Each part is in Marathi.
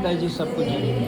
जय भीम ताई जी सबको जय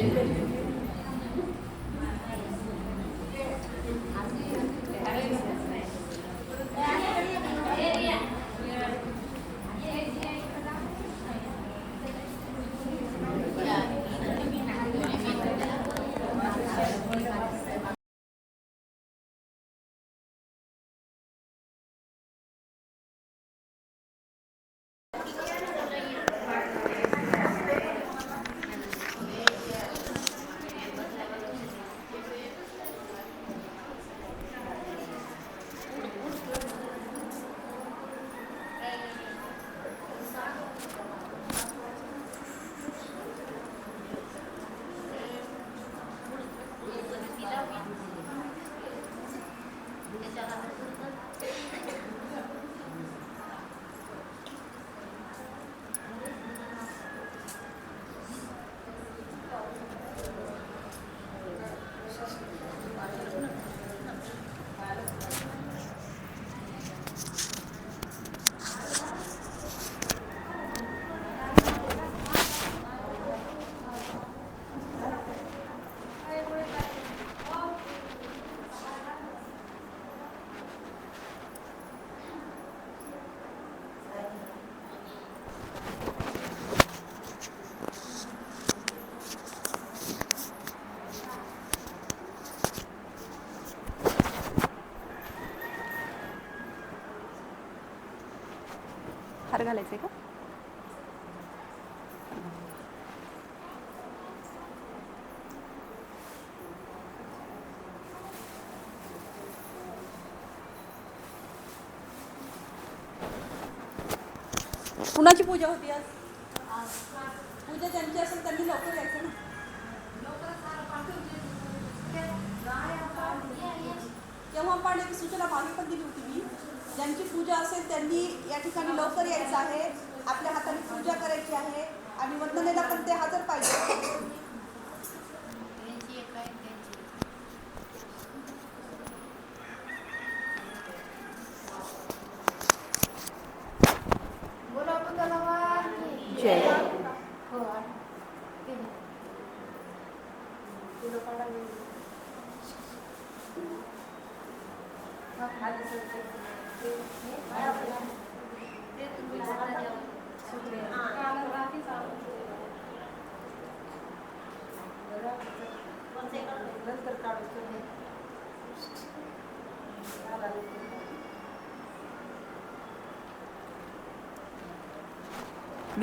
भीम घालायचं का? कुणाची पूजा होती आज? पूजा ज्यांची असेल त्यांनी लवकर यायचं ना. तेव्हा पाण्याची सूचना मागे पण दिली होती मी. ज्यांची पूजा असेल त्यांनी ठिकाणी लवकर यायचं आहे. आपल्या हाताने पूजा करायची आहे. आणि वंदनेला पण ते हजर पाहिजे.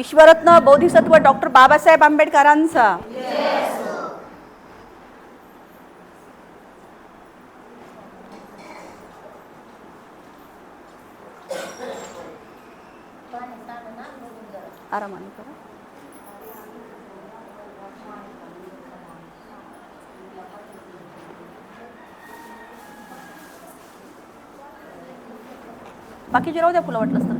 विश्वरत्न बोधिसत्व डॉक्टर बाबासाहेब आंबेडकरांचा. आरामाने करा. बाकीचे राहू द्या फुलं वाटलं तर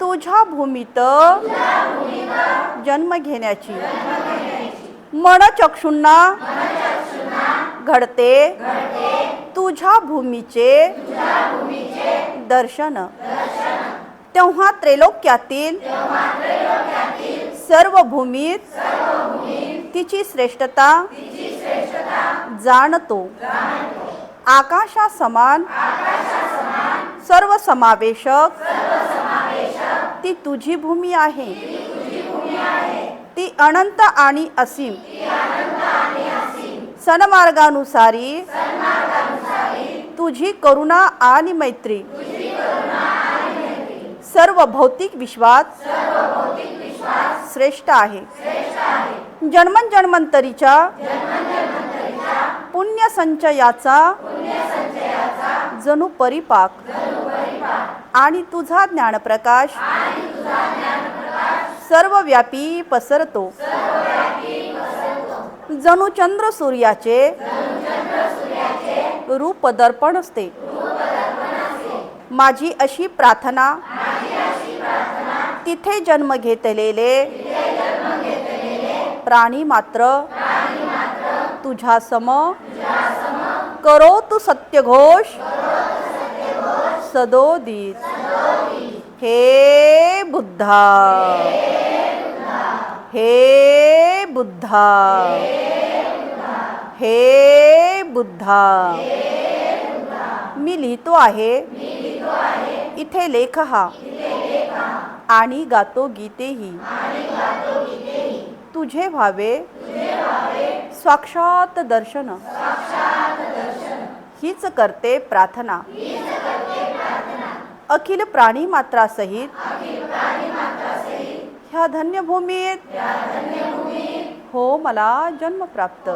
तुझ्या भूमीत जन्म घेण्याची. मनचक्षुंना घडते तुझ्या भूमीचे दर्शन. तेव्हा त्रैलोक्यातील सर्व भूमीत तिची श्रेष्ठता जाणतो. आकाशा समान सर्व समावेशक ती तुझी भूमी आहे. ती अनंत आणि असीम. सनमार्गानुसारी तुझी करुणा आणि मैत्री. सर्व भौतिक विश्वात श्रेष्ठ आहे. जन्मन जन्मांतरीच्या पुण्य संचयाचा जणू परिपाक. आणि तुझा ज्ञानप्रकाश सर्वव्यापी पसरतो. जणू चंद्र सूर्याचे रूप दर्पण असते. माझी अशी प्रार्थना तिथे जन्म घेतलेले प्राणी मात्र तुझ्या सम करो तू सत्यघोष. सदोदित। हे बुद्धा। हे बुद्धा। हे बुद्धा। मी लिहितो आहे। इथे लेख हा। आणि गातो गीतेही। तुझे व्हावे साक्षात दर्शन। हीच करते प्रार्थना। अखिल प्राणी मात्रासहित ह्या धन्यभूमीत हो मला जन्म प्राप्त.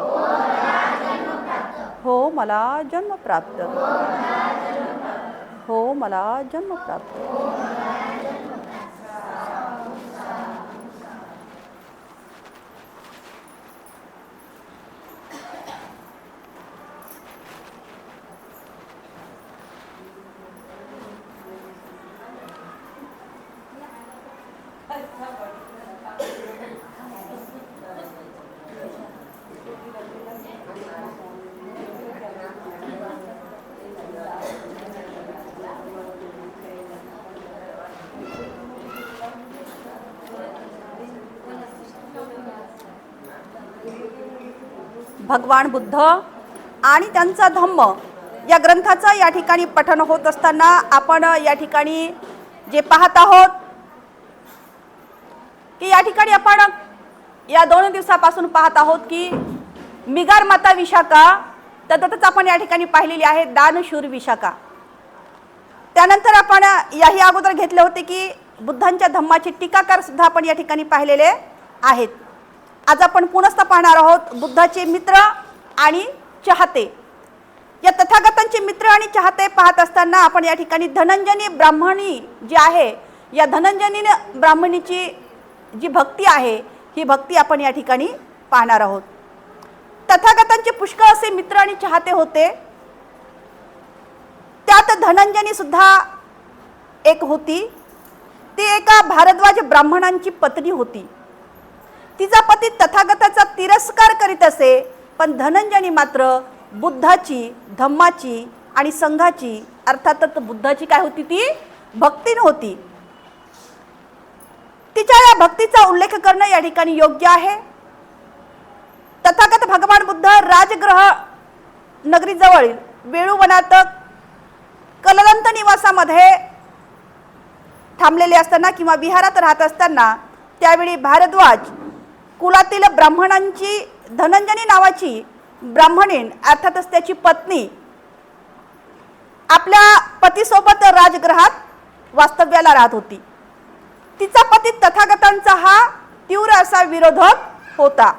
हो मला जन्म प्राप्त. हो मला जन्म प्राप्त. भगवान बुद्ध आणि त्यांचा धम्म या ग्रंथाचं या ठिकाणी पठन होत असताना आपण या ठिकाणी जे पाहत आहोत की या ठिकाणी आपण या दोन दिवसापासून पाहत आहोत की मिगार माता विशाखा तदतच आपण या ठिकाणी पाहिलेली आहे दानशूर विशाखा. त्यानंतर आपण याही अगोदर घेतले होते की बुद्धांच्या धम्माचे टीकाकार सुद्धा आपण या ठिकाणी पाहिलेले आहेत. आज आपण पुनस्त पाहणार आहोत बुद्धाचे मित्र आणि चाहते. या तथागतांचे मित्र आणि चाहते पाहत असताना आपण या ठिकाणी धनंजनी ब्राह्मणी जी आहे या धनंजनी ब्राह्मणीची जी भक्ती आहे ही भक्ती आपण या ठिकाणी पाहणार आहोत. तथागतांचे पुष्कळ असे मित्र आणि चाहते होते. त्यात धनंजनी सुद्धा एक होती. ती एका भारद्वाज ब्राह्मणांची पत्नी होती. तिचा पती तथागताचा तिरस्कार करीत असे पण धनंजनी मात्र बुद्धाची धम्माची आणि संघाची अर्थातच बुद्धाची काय होती ती? भक्ती नव्हती. तिच्या या भक्तीचा उल्लेख करणं या ठिकाणी योग्य आहे. तथागत भगवान बुद्ध राजग्रह नगरीजवळील वेळूवनात कलदंत निवासामध्ये थांबलेले असताना किंवा विहारात राहत असताना त्यावेळी भारद्वाज कुलातील ब्राह्मणांची धनंजनी नावाची ब्राह्मणीन अर्थातच त्याची पत्नी आपल्या पतीसोबत राजगृहात वास्तव्याला राहत होती. तिचा पती तथागतांचा हा तीव्र असा विरोधक होता.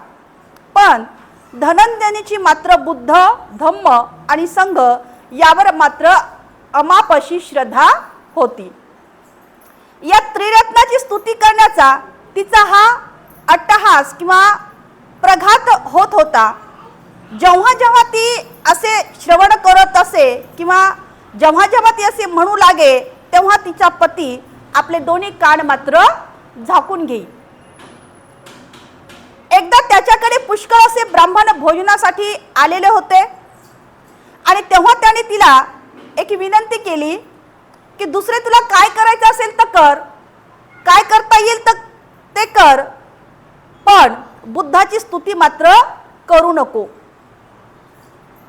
पण धनंजनीची मात्र बुद्ध धम्म आणि संघ यावर मात्र अमापशी श्रद्धा होती. या त्रिरत्नाची स्तुती करण्याचा तिचा हा अट्टहास किंवा प्रघात होत होता. जेव्हा जेव्हा ती असे श्रवण करत असे किंवा जेव्हा जेव्हा ती असे म्हणू लागे तेव्हा तिचा पती आपले दोन्ही कान मात्र झाकून घेई. एकदा त्याच्याकडे पुष्कळ असे ब्राह्मण भोजनासाठी आलेले होते. आणि तेव्हा त्याने तिला एक विनंती केली की दुसरे तुला काय करायचं असेल तर कर. काय करता येईल तर ते कर. पण बुद्धाची स्तुती मात्र करू नको.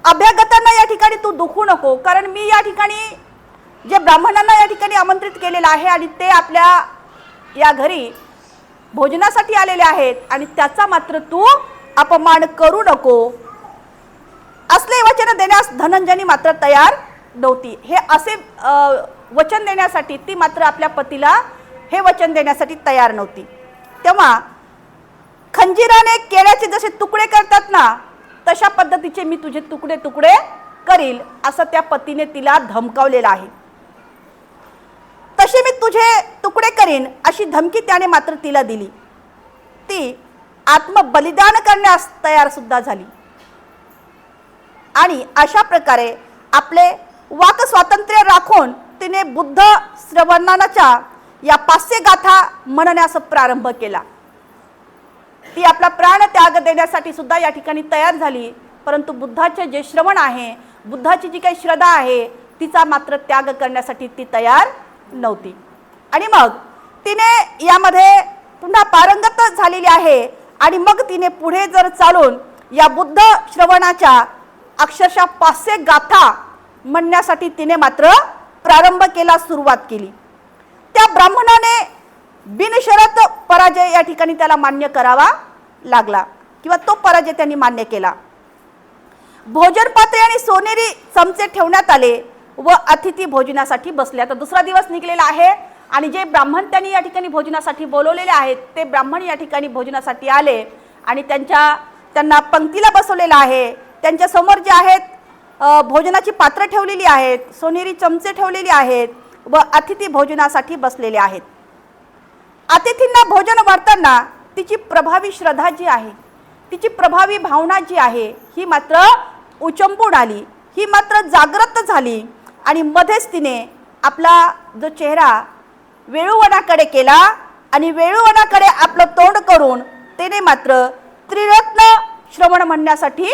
अभ्यागतांना या ठिकाणी तू दुखू नको. कारण मी या ठिकाणी जे ब्राह्मणांना या ठिकाणी आमंत्रित केलेलं आहे आणि ते आपल्या या घरी भोजनासाठी आलेले आहेत आणि त्याचा मात्र तू अपमान करू नको. असले वचन देण्यास धनंजनी मात्र तयार नव्हती. हे असे वचन देण्यासाठी ती मात्र आपल्या पतीला हे वचन देण्यासाठी तयार नव्हती. तेव्हा खंजिराने केळ्याचे जसे तुकडे करतात ना तशा पद्धतीचे मी तुझे तुकडे तुकडे करील असं त्या पतीने तिला धमकावलेलं आहे. तसे मी तुझे तुकडे करीन अशी धमकी त्याने मात्र तिला दिली. ती आत्मबलिदान करण्यास तयार सुद्धा झाली. आणि अशा प्रकारे आपले वाक स्वातंत्र्य राखून तिने बुद्ध श्रवणानाच्या या पाचशे गाथा म्हणण्यास प्रारंभ केला. ती आपला प्राण त्याग देण्यासाठी सुद्धा या ठिकाणी तयार झाली. परंतु बुद्धाचे जे श्रवण आहे बुद्धाची जी काही श्रद्धा आहे तिचा मात्र त्याग करण्यासाठी ती तयार नव्हती. आणि मग तिने यामध्ये पुन्हा पारंगत झालेली आहे आणि मग तिने पुढे जर चालून या बुद्ध श्रवणाच्या अक्षरशः पाचशे गाथा म्हणण्यासाठी तिने मात्र प्रारंभ केला सुरुवात केली. त्या ब्राह्मणाने बिनशरत पराजय या ठिकाणी त्याला मान्य करावा लागला. किंवा तो पराजय त्यांनी मान्य केला. भोजन पात्रे आणि सोनेरी चमचे ठेवण्यात आले व अतिथी भोजनासाठी बसले. आता दुसरा दिवस निघलेला आहे आणि जे ब्राह्मण त्यांनी या ठिकाणी भोजनासाठी बोलवलेले आहेत ते ब्राह्मण या ठिकाणी भोजनासाठी आले आणि त्यांच्या त्यांना पंक्तीला बसवलेलं आहे. त्यांच्यासमोर जे आहेत भोजनाची पात्र ठेवलेली आहेत सोनेरी चमचे ठेवलेली आहेत व अतिथी भोजनासाठी बसलेले आहेत. अतिथींना भोजन वाढताना तिची प्रभावी श्रद्धा जी आहे तिची प्रभावी भावना जी आहे ही मात्र उचंबून आली ही मात्र जागृत झाली आणि मध्येच तिने आपला जो चेहरा वेळुवनाकडे केला आणि वेळुवनाकडे आपलं तोंड करून तिने मात्र त्रिरत्न श्रवण म्हणण्यासाठी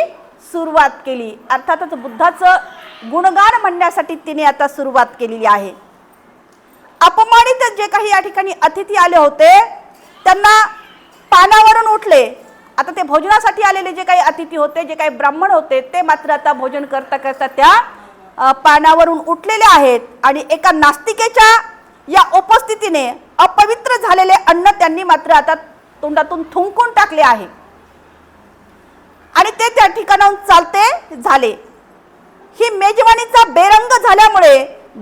सुरुवात केली. अर्थातच बुद्धाचं गुणगान म्हणण्यासाठी तिने आता सुरुवात केलेली आहे. अपमानित जे काही या ठिकाणी अतिथी आले होते त्यांना पानावरून उठले. आता ते भोजनासाठी आलेले जे काही अतिथी होते जे काही ब्राह्मण होते ते मात्र आता भोजन करता करता त्या पानावरून उठलेले आहेत आणि एका नास्तिकेच्या या उपस्थितीने अपवित्र झालेले अन्न त्यांनी मात्र आता तोंडातून थुंकून टाकले आहे. आणि ते त्या ठिकाणाहून चालते झाले. ही मेजवानीचा बेरंग झाल्यामुळे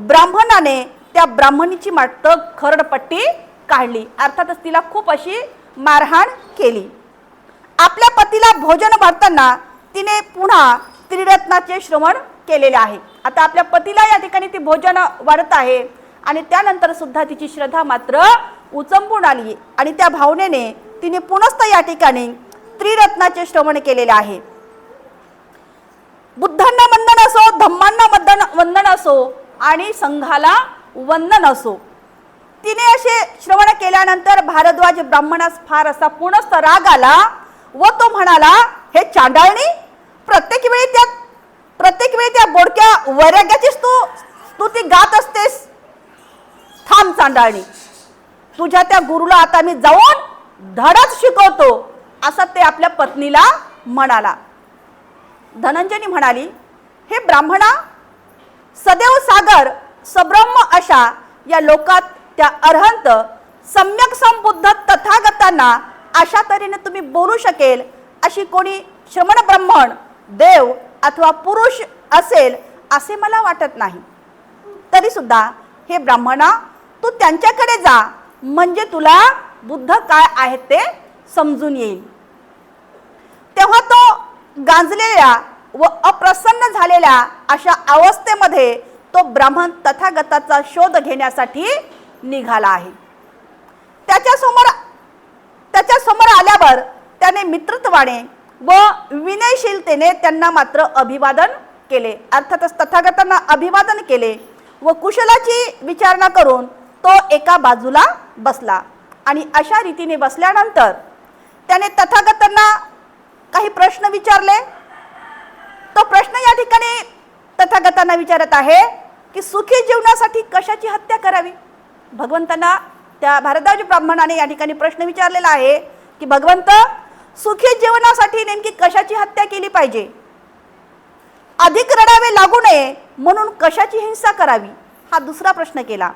ब्राह्मणाने त्या ब्राह्मणीची मात्र खरडपट्टी काढली. अर्थातच तिला खूप अशी मारहाण केली. आपल्या पतीला भोजन भरताना तिने पुन्हा त्रिरत्नाचे श्रवण केलेले आहे. आता आपल्या पतीला या ठिकाणी ती भोजन वाढत आहे आणि त्यानंतर सुद्धा तिची श्रद्धा मात्र उचंबून आली आणि त्या भावनेने तिने पुनस्त या ठिकाणी त्रिरत्नाचे श्रवण केलेले आहे. बुद्धांना वंदन असो धम्मांना वंदन वंदन असो आणि संघाला वंदन असो. तिने असे श्रवण केल्यानंतर भारद्वाज ब्राह्मणास फार असा पूर्णस्थ राग आला व तो म्हणाला हे चांडाळणी प्रत्येक वेळी त्या प्रत्येक वेळी त्या बोडक्या वैराग्याचीच तू स्तुती ती गात असतेस. थांब चांडाळणी. तुझ्या त्या गुरुला आता मी जाऊन धडच शिकवतो असं ते आपल्या पत्नीला म्हणाला. धनंजनी म्हणाली हे ब्राह्मणा सदैव सागर सब्रह्म अशा या लोकात त्या अर्हंत सम्यक संबुद्ध तथागतांना अशा तऱ्हेने तुम्ही बोलू शकेल अशी कोणी श्रमण ब्राह्मण देव अथवा पुरुष असेल असे मला वाटत नाही. तरी सुद्धा हे ब्राह्मणा तू त्यांच्याकडे जा म्हणजे तुला बुद्ध काय आहेत ते समजून येईल. तेव्हा तो गांजलेल्या व अप्रसन्न झालेल्या अशा अवस्थेमध्ये तो ब्राह्मण तथागताचा शोध घेण्यासाठी निघाला आहे. त्याच्यासमोर त्याच्यासमोर आल्यावर त्याने मित्रत्वाने व विनयशीलतेने त्यांना मात्र अभिवादन केले. अर्थातच तथागतांना अभिवादन केले व कुशलाची विचारणा करून तो एका बाजूला बसला. आणि अशा रीतीने बसल्यानंतर त्याने तथागतांना काही प्रश्न विचारले. तो प्रश्न या ठिकाणी तथागतांना विचारत आहे की सुखी जीवनासाठी कशाची हत्या करावी? भगवंतांना त्या भारद्वाज ब्राह्मणाने या ठिकाणी प्रश्न विचारलेला आहे की भगवंत सुखी जीवनासाठी नेमकी कशाची हत्या केली पाहिजे? अधिक रडावे लागू नये म्हणून कशाची हिंसा करावी? हा दुसरा प्रश्न केला.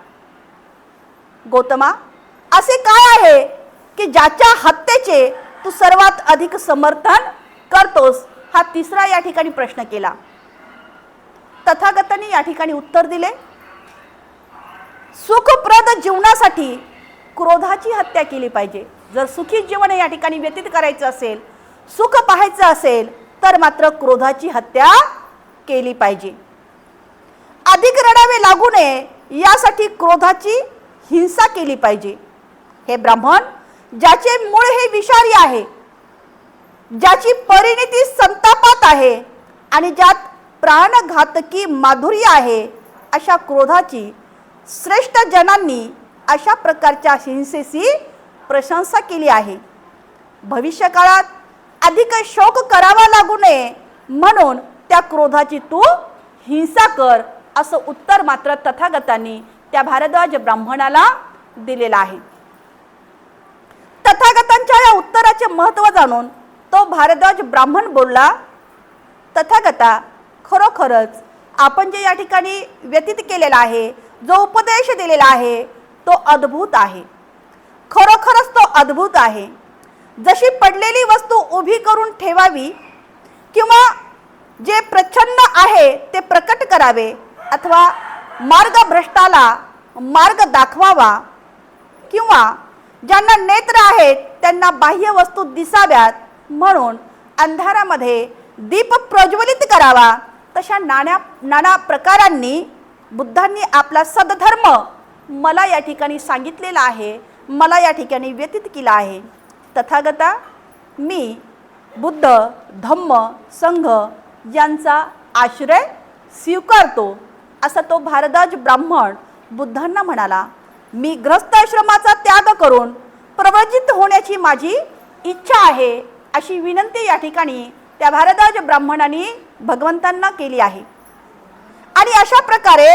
गौतमा असे काय आहे की ज्याच्या हत्येचे तू सर्वात अधिक समर्थन करतोस? हा तिसरा या ठिकाणी प्रश्न केला. तथागतांनी या ठिकाणी उत्तर दिले. सुखप्रद जीवनासाठी क्रोधाची हत्या केली पाहिजे. जर सुखी जीवन या ठिकाणी व्यतीत करायचं असेल सुख पाहायचं असेल तर मात्र क्रोधाची हत्या केली पाहिजे. अधिक रडावे लागू नये यासाठी क्रोधाची हिंसा केली पाहिजे. हे ब्राह्मण ज्याचे मूळ हे विषारी आहे ज्याची परिणिती संतापात आहे आणि ज्यात प्राणघातकी माधुर्य आहे अशा क्रोधाची श्रेष्ठ जनांनी अशा प्रकारच्या हिंसेची प्रशंसा केली आहे. भविष्यकाळात अधिक शोक करावा लागू नये म्हणून त्या क्रोधाची तू हिंसा कर असं उत्तर मात्र तथागतांनी त्या भारद्वाज ब्राह्मणाला दिलेलं आहे. तथागतांच्या या उत्तराचे महत्त्व जाणून तो भारद्वाज ब्राह्मण बोलला तथागता खरोखरच आपण जे या ठिकाणी व्यतीत केलेला आहे जो उपदेश दिलेला आहे तो अद्भुत आहे. खरोखरच तो अद्भुत आहे. जशी पडलेली वस्तू उभी करून ठेवावी किंवा जे प्रच्छन्न आहे ते प्रकट करावे अथवा मार्गभ्रष्टाला मार्ग दाखवावा किंवा ज्यांना नेत्र आहेत त्यांना बाह्य वस्तू दिसाव्यात म्हणून अंधारामध्ये दीप प्रज्वलित करावा तशा नाण्या नाना प्रकारांनी बुद्धांनी आपला सदधर्म मला या ठिकाणी सांगितलेला आहे मला या ठिकाणी व्यतीत केला आहे. तथागता मी बुद्ध धम्म संघ यांचा आश्रय स्वीकारतो असा तो भारद्वाज ब्राह्मण बुद्धांना म्हणाला मी ग्रस्ताश्रमाचा त्याग करून प्रवजित होण्याची माझी इच्छा आहे अशी विनंती या ठिकाणी त्या भारद्वाज ब्राह्मणांनी भगवंतांना केली आहे. आणि अशा प्रकारे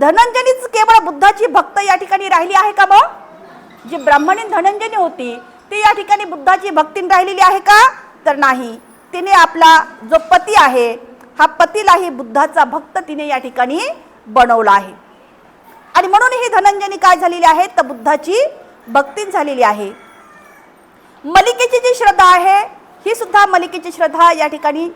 धनंजनीच केवळ बुद्धाची भक्त या ठिकाणी राहिली आहे का मग? जी ब्राह्मणी धनंजनी होती ती या ठिकाणी बुद्धाची भक्तीन राहिलेली आहे का? तर नाही. तिने आपला जो पती आहे हा पतीलाही बुद्धाचा भक्त तिने या ठिकाणी बनवला आहे. आणि म्हणून ही धनंजनी काय झालेली आहे? तर बुद्धाची भक्तीन झालेली आहे. मलिकेची जी श्रद्धा आहे ही सुद्धा मलिकेची श्रद्धा या ठिकाणी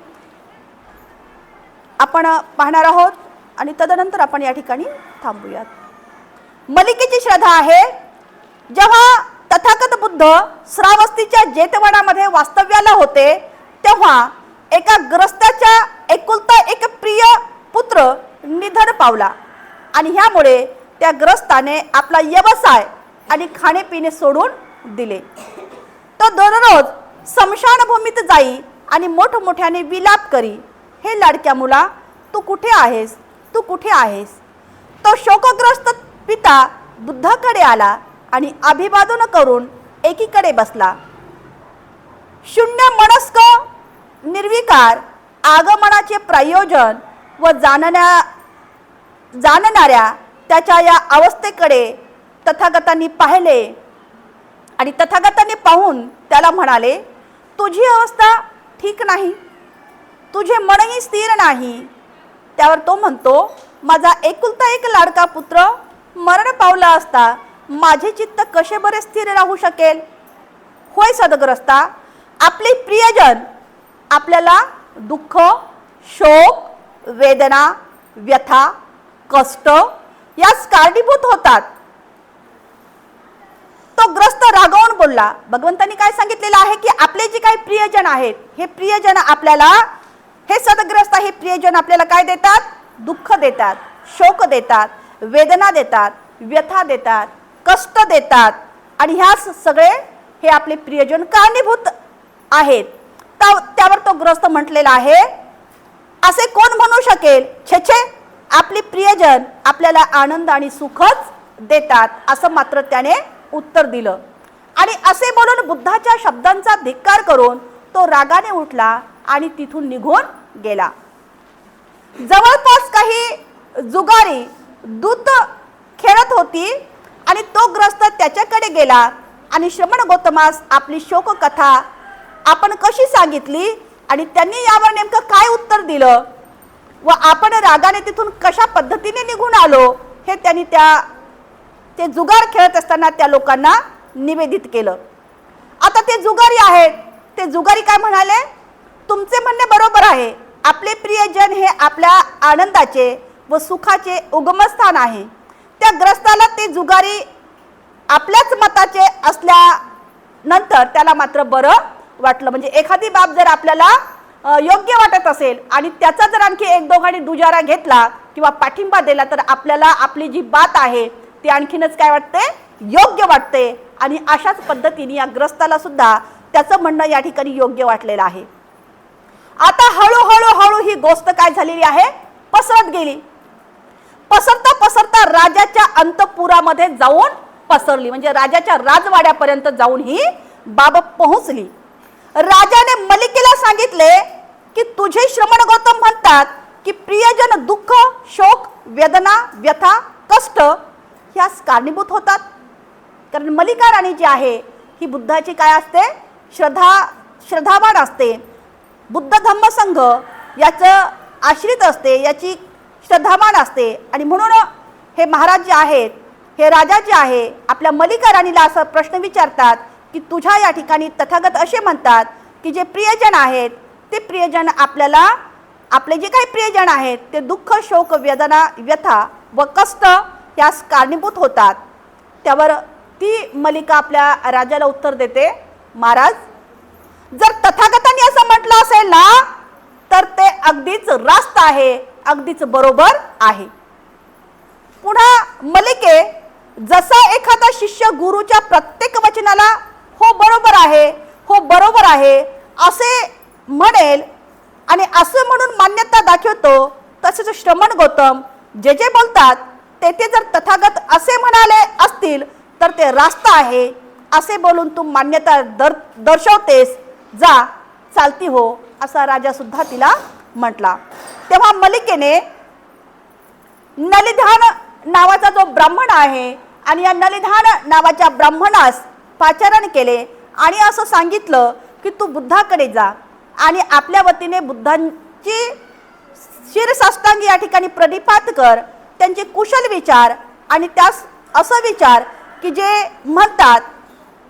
आपण पाहणार आहोत आणि तदनंतर आपण या ठिकाणी थांबूयात. मलिकेची श्रद्धा आहे जेव्हा तथागत बुद्ध श्रावस्तीच्या जेतवनामध्ये वास्तव्याला होते तेव्हा एका ग्रस्ताच्या एकुलता एक प्रिय पुत्र निधन पावला. आणि ह्यामुळे त्या ग्रस्ताने आपला व्यवसाय आणि खाणेपिणे सोडून दिले. तो दररोज स्मशानभूमीत जाई आणि मोठमोठ्याने विलाप करी हे लाडक्या मुला तू कुठे आहेस? तू कुठे आहेस? तो शोकग्रस्त पिता बुद्धाकडे आला आणि अभिवादन करून एकीकडे बसला. शून्य मनस्क निर्विकार आगमनाचे प्रयोजन व जाणण्या जाणणाऱ्या त्याच्या या अवस्थेकडे तथागतांनी पाहिले आणि तथागतांनी पाहून त्याला म्हणाले तुझी अवस्था ठीक नाही तुझे मनही स्थिर नाही. त्यावर तो म्हणतो माझा एकुलता एक लाडका पुत्र मरण पावला असता माझे चित्त कसे बरे स्थिर राहू शकेल? होय सदग्रस्ता आपले प्रियजन आपल्याला दुःख शोक वेदना व्यथा कष्ट यास कारणीभूत होतात. तो ग्रस्त रागावून बोलला भगवंतांनी काय सांगितलेलं आहे की आपले जे काही प्रियजन आहेत हे प्रियजन आपल्याला हे सदग्रस्त हे प्रियजन आपल्याला काय देतात? दुःख देतात शोक देतात वेदना देतात व्यथा देतात कष्ट देतात. आणि ह्या सगळे हे आपले प्रियजन कारणीभूत आहेत. त्या- त्यावर तो ग्रस्त म्हटलेला आहे असे कोण म्हणू शकेल? छे छे आपली प्रियजन आपल्याला आनंद आणि सुखच देतात. असं मात्र त्याने उत्तर दिलं. आणि असे बोलून बुद्धाच्या शब्दांचा धिक्कार करून तो रागाने उठला आणि तिथून निघून गेला. जवळपास काही जुगारी दूत खेळत होती आणि तो ग्रस्त त्याच्याकडे गेला. आणि श्रमण गौतमास आपली शोककथा आपण कशी सांगितली आणि त्यांनी यावर नेमकं काय उत्तर दिलं व आपण रागाने तिथून कशा पद्धतीने निघून आलो हे त्यांनी त्या ते जुगार खेळत असताना त्या लोकांना निवेदित केलं. आता ते जुगारी आहेत. ते जुगारी काय म्हणाले? तुमचे म्हणणे बरोबर आहे. आपले प्रियजन हे आपल्या आनंदाचे व सुखाचे उगमस्थान आहे. त्या ग्रस्ताला ते जुगारी आपल्याच मताचे असल्यानंतर त्याला मात्र बरं वाटलं. म्हणजे एखादी बाब जर आपल्याला योग्य वाटत असेल आणि त्याचा जर आणखी एक दोघांनी दुजारा घेतला किंवा पाठिंबा दिला तर आपल्याला आपली जी बात आहे ती आणखीनच काय वाटते योग्य वाटते आणि अशाच पद्धतीने या ग्रस्ताला सुद्धा त्याचं म्हणणं या ठिकाणी योग्य वाटलेलं आहे. आता हळूहळू हळू ही गोष्ट काय झालेली आहे? पसरत गेली. पसरता पसरता राजाच्या अंतपुरामध्ये जाऊन पसरली. म्हणजे राजाच्या राजवाड्यापर्यंत जाऊन ही बाब पोहोचली. राजाने मलिकेला सांगितले की तुझे श्रमण गौतम म्हणतात की प्रियजन दुःख शोक वेदना व्यथा कष्ट ह्यास कारणीभूत होतात. कारण मलिका राणी जी आहे ही बुद्धाची काय असते? श्रद्धा श्रद्धावान असते. बुद्ध धम्म संघ याचं आश्रित असते याची श्रद्धावान असते. आणि म्हणून हे महाराज जे आहेत हे राजा जे आहे आपल्या मलिका राणीला असं प्रश्न विचारतात की तुझ्या या ठिकाणी तथागत असे म्हणतात की जे प्रियजन आहेत ते प्रियजन आपल्याला आपले जे काही प्रियजन आहेत ते दुःख शोक वेदना व्यथा व कष्ट यास कारणीभूत होतात. त्यावर ती मलिका आपल्या राजाला उत्तर देते महाराज जर तथागतांनी असं म्हटलं असेल ना तर ते अगदीच रास्त आहे अगदीच बरोबर आहे. पुन्हा मलिके जसा एखादा शिष्य गुरुच्या प्रत्येक वचनाला हो बरोबर आहे हो बरोबर आहे असे म्हणेल आणि असं म्हणून मान्यता दाखवतो तसेच श्रमण गौतम जे जे बोलतात तेथे जर तथागत असे म्हणाले असतील तर ते रास्त आहे. असे बोलून तू मान्यता दर दर्शवतेस. जा चालती हो असा राजा सुद्धा तिला म्हटला. तेव्हा मलिकेने नलिधान नावाचा जो ब्राह्मण आहे आणि या नलिधान नावाच्या ब्राह्मणास पाचारण केले आणि असं सांगितलं की तू बुद्धाकडे जा आणि आपल्या वतीने बुद्धांची शिरसाष्टांग या ठिकाणी प्रदिपात कर. त्यांचे कुशल विचार आणि त्यास असं विचार की जे म्हणतात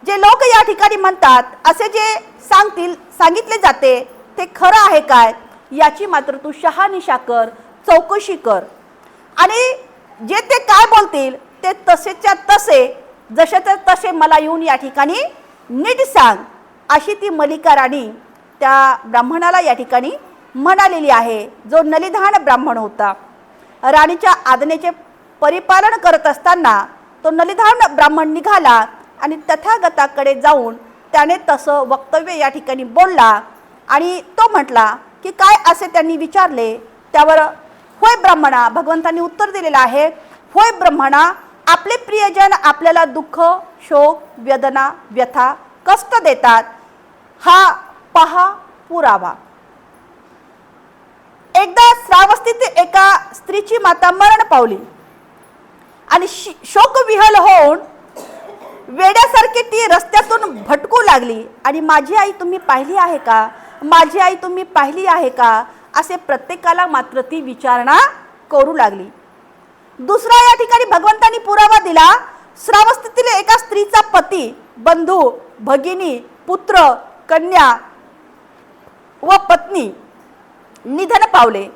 जे लोक या ठिकाणी म्हणतात असे जे सांगतील सांगितले जाते ते खरं आहे काय याची मात्र तू शहानिशा कर चौकशी कर. आणि जे ते काय बोलतील ते तसेच्या तसे जसेच्या तसे मला येऊन या ठिकाणी नीट सांग अशी ती मलिका राणी त्या ब्राह्मणाला या ठिकाणी म्हणालेली आहे जो नलिधान ब्राह्मण होता. राणीच्या आज्ञेचे परिपालन करत असताना तो नलिधान ब्राह्मण निघाला आणि तथागताकडे जाऊन त्याने तसं वक्तव्य या ठिकाणी बोलला आणि तो म्हटला की काय असे त्यांनी विचारले? त्यावर होय ब्राह्मणा भगवंतांनी उत्तर दिलेलं आहे. होय ब्राह्मणा आपले प्रियजन आपल्याला दुःख शोक वेदना व्यथा कष्ट देतात. हा पहा पुरावा. एकदा श्रावस्तीत एका स्त्रीची माता मरण पावली. आणि शि- शोकविहल होऊन वेड्यासारखी ती रस्त्यातून भटकू लागली. आणि माझी आई तुम्ही पाहिली आहे का? माझी आई तुम्ही पाहिली आहे का? असे प्रत्येकाला मात्र ती विचारणा करू लागली. दुसरा या ठिकाणी भगवंतानी पुरावा दिला. श्रावस्तीतील एका स्त्रीचा पती बंधू भगिनी पुत्र कन्या व पत्नी निधन पावले.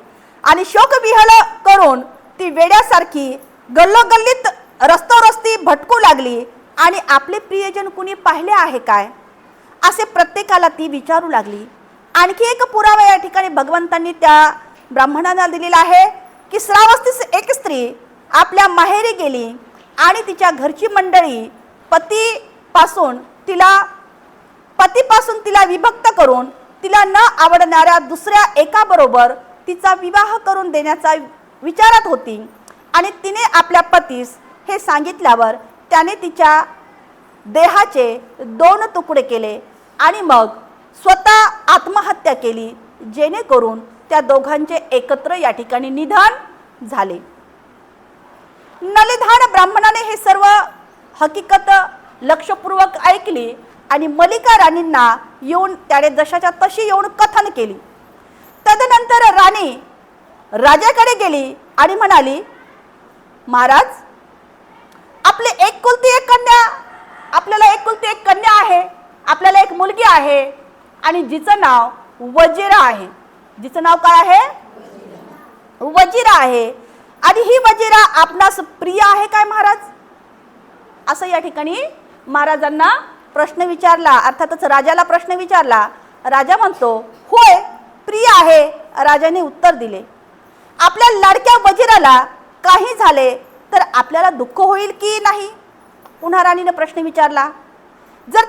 आणि शोकविहल करून ती वेड्यासारखी गल्लोगल्लीत रस्तोरस्ती भटकू लागली. आणि आपले प्रियजन कुणी पाहिले आहे काय? असे प्रत्येकाला ती विचारू लागली. आणखी एक पुरावा या ठिकाणी भगवंतांनी त्या ब्राह्मणांना दिलेला आहे की श्रावस्तीस एक स्त्री आपल्या माहेरी गेली आणि तिच्या घरची मंडळी पतीपासून तिला पतीपासून तिला विभक्त करून तिला न आवडणाऱ्या दुसऱ्या एकाबरोबर तिचा विवाह करून देण्याचा विचारात होती. आणि तिने आपल्या पतीस हे सांगितल्यावर त्याने तिच्या देहाचे दोन तुकडे केले आणि मग स्वतः आत्महत्या केली जेणेकरून त्या दोघांचे एकत्र या ठिकाणी निधन झाले. नलिधान ब्राह्मणाने हे सर्व हकीकत लक्षपूर्वक ऐकली आणि मलिका राणींना येऊन त्याने जशाच्या तशी येऊन कथन केली. तदनंतर राणी राजाकडे गेली आणि म्हणाली महाराज आपले एक कुलती एक कन्या आपल्याला एक कुलती एक कन्या आहे आपल्याला एक मुलगी आहे आणि जिचं नाव वजिरा आहे. जिचं नाव काय आहे? वजिरा आहे. आणि ही वजिरा आपणास प्रिय आहे काय महाराज? असं या ठिकाणी महाराजांना प्रश्न विचारला अर्थातच राजाला प्रश्न विचारला राजा म्हणतो होय प्रिय आहे. राजाने उत्तर दिले आपल्या लाडक्या वजिराला काही झाले तर आपल्याला दुःख होईल की नाही? पुन्हा राणीने प्रश्न विचारला जर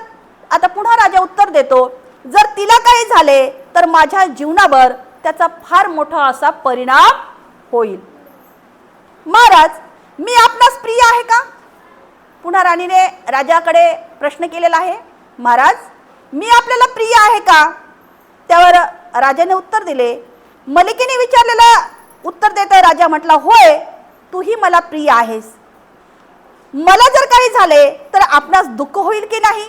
आता पुन्हा राजा उत्तर देतो जर तिला काही झाले तर माझ्या जीवनावर त्याचा फार मोठा असा परिणाम होईल. महाराज मी आपणास प्रिय आहे का? पुन्हा राणीने राजाकडे प्रश्न केलेला आहे. महाराज मी आपल्याला प्रिय आहे का? त्यावर राजाने उत्तर दिले. मलिकेने विचारलेलं उत्तर देता राजा म्हटला होय तूही मला प्रिय आहेस. मला जर काही झाले तर आपणास दुःख होईल की नाही?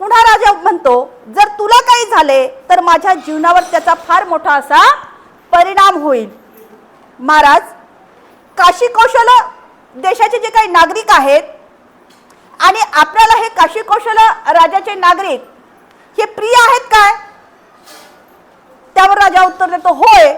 पुन्हा राजा म्हणतो जर तुला काही झाले तर माझ्या जीवनावर त्याचा फार मोठा असा परिणाम होईल. महाराज काशी कौशल देशाचे जे काही नागरिक आहेत आणि आपल्याला हे काशी कौशल राजाचे नागरिक हे प्रिय आहेत काय? त्यावर राजा उत्तर देतो होय.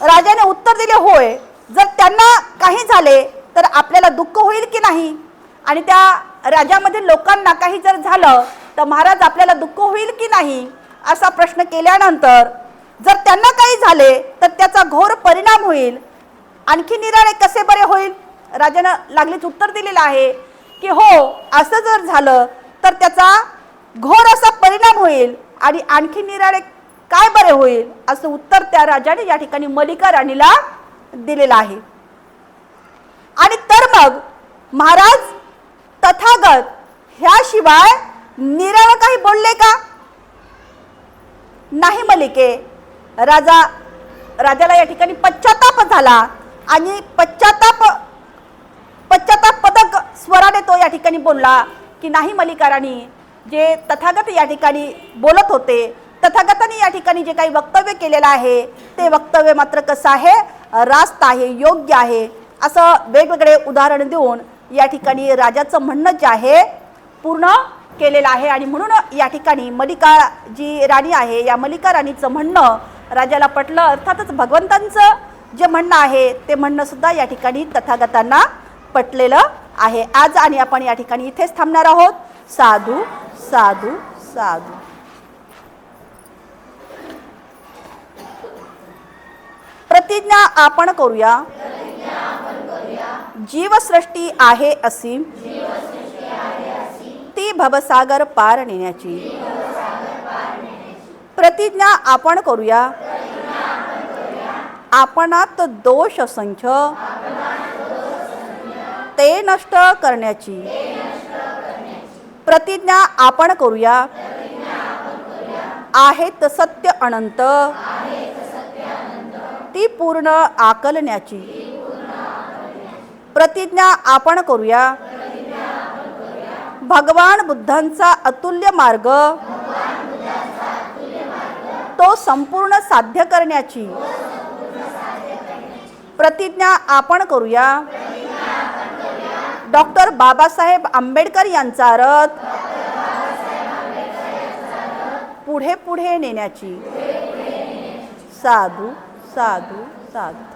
राजाने उत्तर दिले होय. जर त्यांना काही झाले तर आपल्याला दुःख होईल की नाही? आणि त्या राज्यामधील लोकांना काही जर झालं तर महाराज आपल्याला दुःख होईल की नाही? असा प्रश्न केल्यानंतर जर त्यांना काही झाले तर त्याचा घोर परिणाम होईल. आणखी निराळे कसे बरे होईल? राजानं लागलीच उत्तर दिलेलं आहे. की हो असं जर झालं तर त्याचा घोर असा परिणाम होईल आणि आणखी निराळे काय बरे होईल असं उत्तर त्या राजाने या ठिकाणी मलिका राणीला दिलेलं आहे. आणि तर मग महाराज तथागत ह्याशिवाय निराळ काही बोलले का? नाही मलिके राजा राजाला या ठिकाणी पश्चाताप झाला आणि पश्चाताप पश्चाताप पदक स्वराने तो या ठिकाणी बोलला की नाही मलिका राणी जे तथागत या ठिकाणी बोलत होते तथागताने या ठिकाणी जे काही वक्तव्य केलेलं आहे ते वक्तव्य मात्र कसं आहे? रास्त आहे योग्य आहे. असं वेगवेगळे उदाहरण देऊन या ठिकाणी राजाचं म्हणणं जे आहे पूर्ण केलेलं आहे. आणि म्हणून या ठिकाणी मलिका जी राणी आहे. या मलिका राणीचं म्हणणं राजाला पटलं. अर्थातच भगवंतांचं जे म्हणणं आहे ते म्हणणं सुद्धा या ठिकाणी तथागतांना पटलेलं आहे. आज आणि आपण या ठिकाणी इथेच थांबणार आहोत. साधू साधू साधू. प्रतिज्ञा आपण करूया. जीवसृष्टी आहे असीम ती भवसागर पार नेण्याची. प्रतिज्ञा आपण करूया. आपणात दोष असंख्य. ते नष्ट करण्याची. प्रतिज्ञा आपण करूया. आहेत सत्य अनंत. ती पूर्ण आकलण्याची. प्रतिज्ञा आपण करूया. भगवान बुद्धांचा अतुल्य मार्ग. तो संपूर्ण साध्य करण्याची. प्रतिज्ञा आपण करूया. डॉक्टर बाबासाहेब आंबेडकर यांचा रथ. पुढे पुढे नेण्याची. साधू साधू साधू.